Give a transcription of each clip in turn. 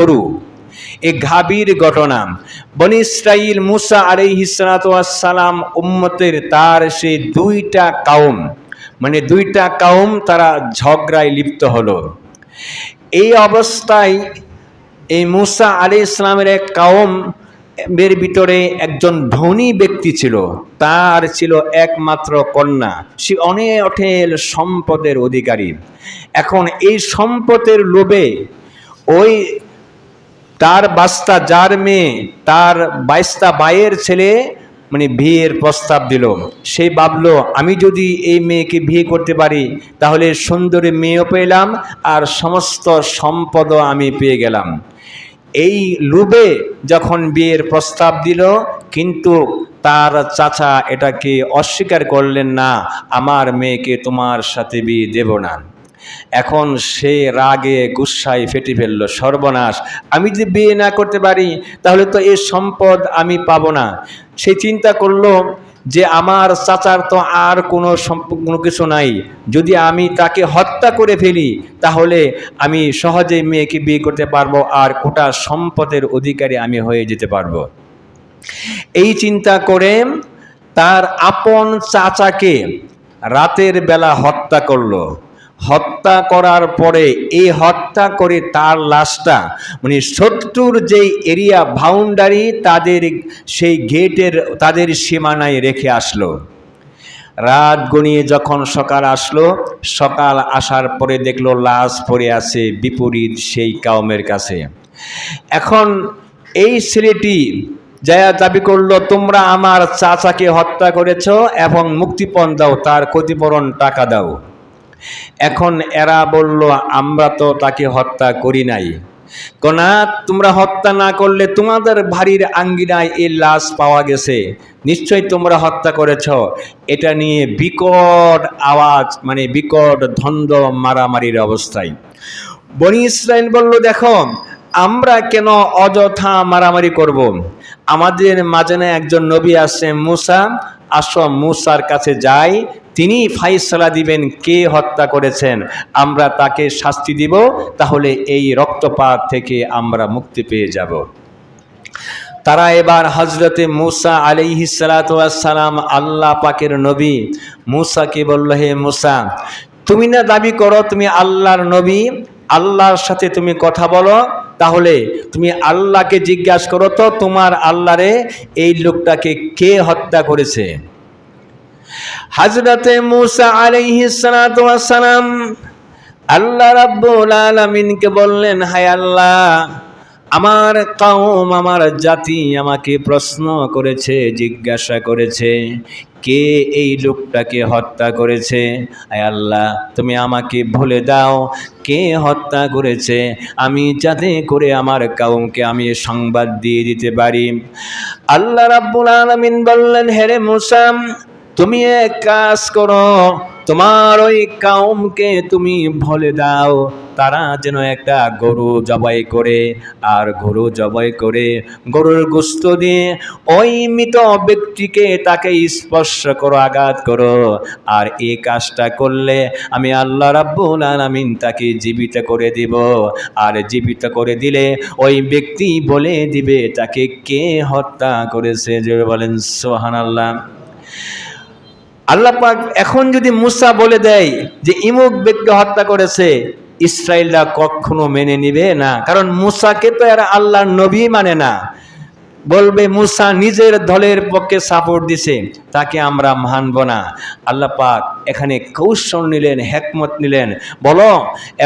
গরু এ গাভীর ঘটনা। বনি ইসরাইল মুসা আলাইহিসালাম উম্মতের তার সেই দুইটা কাউম মানে দুইটা কাউম তারা ঝগড়ায় লিপ্ত হলো। এই অবস্থায় এই মুসা আলি ইসলামের এক কাউম এর ভিতরে একজন ধনী ব্যক্তি ছিল, তার ছিল একমাত্র কন্যা। সে অনেক অঠেল সম্পদের অধিকারী। এখন এই সম্পদের লোভে ওই তার বাস্তা যার মেয়ে, তার বাইস্তা বাইয়ের ছেলে মানে বিয়ের প্রস্তাব দিল। সে ভাবলো, আমি যদি এই মেয়েকে বিয়ে করতে পারি, তাহলে সুন্দরী মেয়েও পেলাম আর সমস্ত সম্পদও আমি পেয়ে গেলাম। এই লুবে যখন বিয়ের প্রস্তাব দিল, কিন্তু তার চাচা এটাকে অস্বীকার করলেন না, আমার মেয়েকে তোমার সাথে বিয়ে দেব না। এখন সে রাগে গুসায় ফেটে ফেলল, সর্বনাশ। আমি যদি বিয়ে না করতে পারি, তাহলে তো এই সম্পদ আমি পাবো না। সে চিন্তা করল যে আমার চাচার তো আর কোনো কোনো কিছু নাই। যদি আমি তাকে হত্যা করে ফেলি, তাহলে আমি সহজে মেয়েকে বিয়ে করতে পারব আর কোটা সম্পদের অধিকারী আমি হয়ে যেতে পারব। এই চিন্তা করে তার আপন চাচাকে রাতের বেলা হত্যা করল। হত্যা করার পরে এই হত্যা করে তার লাশটা মানে শত্রুর যেই এরিয়া বাউন্ডারি তাদের সেই গেটের, তাদের সীমানায় রেখে আসলো। রাত গনিয়ে যখন সকাল আসলো, সকাল আসার পরে দেখল লাশ পড়ে আছে বিপরীত সেই কাউমের কাছে। এখন এই ছেলেটি যায়া দাবি করল, তোমরা আমার চাচাকে হত্যা করেছ এবং মুক্তিপণ দাও, তার ক্ষতিপূরণ টাকা দাও। এখন এরা বলল, আমরা তো তাকে হত্যা করি নাই। কনা, তোমরা হত্যা না করলে তোমাদের ভারীর আঙ্গিনায় এই লাশ পাওয়া গেছে। নিশ্চয়ই তোমরা হত্যা করেছ। এটা নিয়ে বিকট আওয়াজ মানে বিকট ধন্দ মারামারির অবস্থায়। বনি ইসরায়েল বলল, দেখো, আমরা কেন অযথা মারামারি করব। আমাদের মাঝে একজন নবী আছে, মুসা। আসো, মুসার কাছে যাই। তিনি ফাইসলা দিবেন, কে হত্যা করেছেন? আমরা তাকে শাস্তি দিব, তাহলে এই রক্তপাত থেকে আমরা মুক্তি পেয়ে যাব। তারা এবার হজরতে মুসা আলিহি সালাম আল্লাহ পাকের নবী। মুসাকে বলল, হে মুসা, তুমি না দাবি করো, তুমি আল্লাহর নবী, আল্লাহর সাথে তুমি কথা বলো, তাহলে তুমি আল্লাহকে জিজ্ঞাসা করো তো তোমার আল্লাহরে এই লোকটাকে কে হত্যা করেছে? হজরতে মুসা আলাইহি সালাম আল্লাহ রাব্বুল আলামিনকে বললেন, হায় আল্লাহ, আমার কাউম আমার জাতি আমাকে প্রশ্ন করেছে, জিজ্ঞাসা করেছে, কে এই লোকটাকে হত্যা করেছে? আয় আল্লাহ, তুমি আমাকে ভুলে দাও, কে হত্যা করেছে? আমি যাতে করে আমার কাউমকে আমি সংবাদ দিয়ে দিতে পারি। আল্লাহ রাব্বুল আলামিন বললেন হেরে মুসাম তুমি এক কাজ করো, তোমার ওই কাউমকে তুমি বলে দাও, তারা যেন একটা গরু জবাই করে। আর গরু জবাই করে গরুর গোস্ত দিয়ে ওই মৃত ব্যক্তিকে তাকে স্পর্শ করো, আঘাত করো। আর এই কাজটা করলে আমি আল্লাহ রাব্বুল আলামিন তাকে জীবিত করে দিব। আর জীবিত করে দিলে ওই ব্যক্তি বলে দিবে, তাকে কে হত্যা করেছে? যে বলেন সোহান আল্লাহ আল্লাহ পাক এখন যদি মুসা বলে দেয় যে ইমুক ব্যক্তি হত্যা করেছে ইসরায়েলরা কখনো মেনে নিবে না। কারণ মুসাকে তো এরা আল্লাহর নবী মানে না। বলবে, মুসা নিজের দলের পক্ষে সাপোর্ট দিছে, তাকে আমরা মানব না। আল্লাহ পাক এখানে কৌশল নিলেন, হেকমত নিলেন। বলো,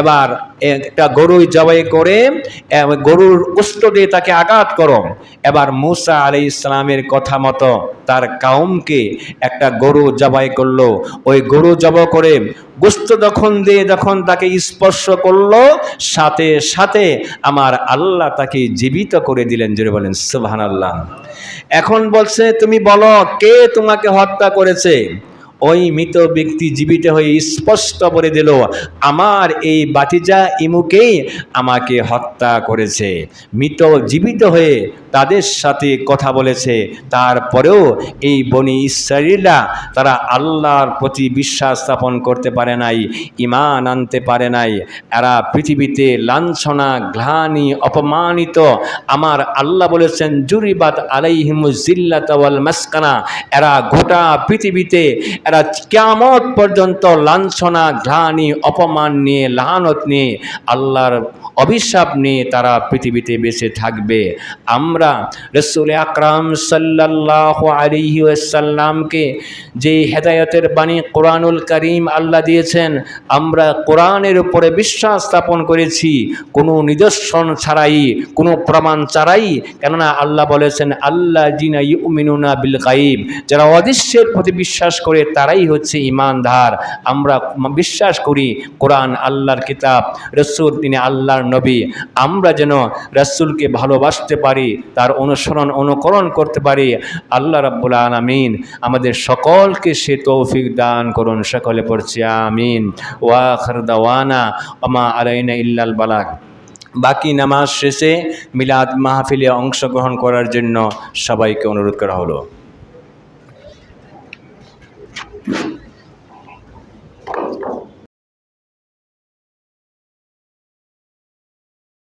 এবার একটা গরু জবাই করে গরুর উষ্ট দিয়ে তাকে আঘাত করো। এবার মুসা আলি ইসলামের কথা মতো তার কাউমকে একটা গরু জবাই করল। ওই গরু জব করে গোস্ত যখন দিয়ে যখন তাকে স্পর্শ করল, সাথে সাথে আমার আল্লাহ তাকে জীবিত করে দিলেন। জোরে বলেন সুবহান আল্লাহ এখন বলছে, তুমি বলো, কে তোমাকে হত্যা করেছে? ওই মৃত ব্যক্তি জীবিত হয়ে স্পষ্ট করে দিল, আমার এই বাতিজা ইমুকেই আমাকে হত্যা করেছে। মৃত জীবিত হয়ে তাদের সাথে কথা বলেছে। তারপরেও এই বনি ইসরায়েলরা তারা আল্লাহর প্রতি বিশ্বাস স্থাপন করতে পারে নাই ইমান আনতে পারে নাই। এরা পৃথিবীতে লাঞ্ছনা, ঘ্লানি, অপমানিত। আমার আল্লাহ বলেছেন, জুরিবাত আলাইহিমুজিল্লাত ওয়াল মাসকানা। এরা গোটা পৃথিবীতে, এরা কিয়ামত পর্যন্ত লাঞ্ছনা, ঘ্লানি, অপমান নিয়ে, লাহানত নিয়ে আল্লাহর অভিশাপ নিয়ে তারা পৃথিবীতে বেঁচে থাকবে। আমরা রসুল আকরাম সাল্লাহ আলিহি সাল্লামকে যে হেদায়তের বাণী কোরআনুল করিম আল্লাহ দিয়েছেন, আমরা কোরআনের উপরে বিশ্বাস স্থাপন করেছি। কোনো নিদর্শন ছাড়াই, কোনো প্রমাণ ছাড়াই, কেননা আল্লাহ বলেছেন আল্লাহ জিনা ইউমিনুনা বিল গাইব যারা অদৃশ্যের প্রতি বিশ্বাস করে, তারাই হচ্ছে ইমানদার। আমরা বিশ্বাস করি, কোরআন আল্লাহর কিতাব, রসুল তিনি আল্লাহর নবী, আমরা যেন রসুলকে ভালোবাসতে পারি, তার অনুসরণ, অনুকরণ করতে পারি, আল্লাহ রাব্বুল আলামিন আমাদের সকলকে সে তৌফিক দান করুন। সকলে পড়ছি, আমিন। ওয়াখর দাওয়ানা ওমা আলাইনা ইল্লাল বালাক বাকি নামাজ শেষে মিলাদ মাহফিলে অংশগ্রহণ করার জন্য সবাইকে অনুরোধ করা হলো।